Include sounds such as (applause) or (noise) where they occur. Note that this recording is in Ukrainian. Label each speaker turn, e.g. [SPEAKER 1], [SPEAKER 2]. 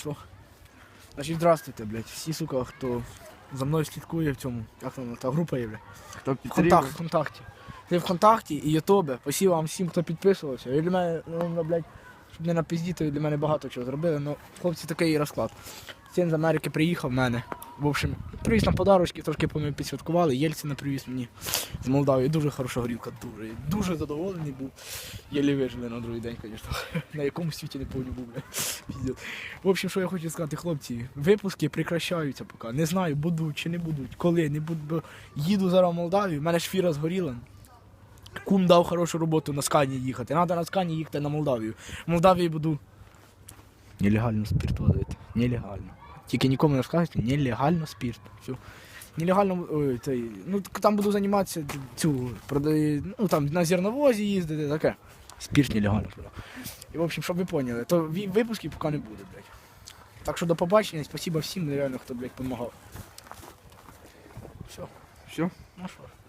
[SPEAKER 1] Пішло. Значить, здравствуйте, блядь. Всі, сука, хто за мною слідкує в цьому. Як там та група є, блядь.
[SPEAKER 2] Хто
[SPEAKER 1] Контакт, в контакті. Ти в контакті і Ютубе. Спасибо вам всім, хто підписувався. Для мене, ну, блядь, щоб не напіздіти, для мене багато чого зробили. Ну, хлопці, такий розклад. Син з Америки приїхав в мене. В общем, привіз нам подарочки, трошки ми підсвяткували. Єльцина привіз мені з Молдавії. Дуже хороша горілка, дуже. Дуже задоволений був. Єлі вижили на другий день, звісно. (laughs) На якому світі не повні був. Піздець. В общем, що я хочу сказати, хлопці, випуски прекращаються поки. Не знаю, будуть чи не будуть, коли не будуть. Бо їду зараз в Молдавію, в мене ж фіра згоріла. Кум дав хорошу роботу на скані їхати. Треба на скані їхати на Молдавію. В Молдавії буду нелегально спирт возити. Нелегально. Тільки нікому не скажете, нелегально спирт. Все. Нелегально, ой, цей, ну там буду займатися цю, продаю, ну там на зерновозі їздити, таке. Спирт нелегально продав. І в общем, щоб ви поняли, то випусків поки не буде, блядь. Так що до побачення, спасибо всім, реально, хто, блядь, допомагав. Все.
[SPEAKER 2] Все?
[SPEAKER 1] Ну що.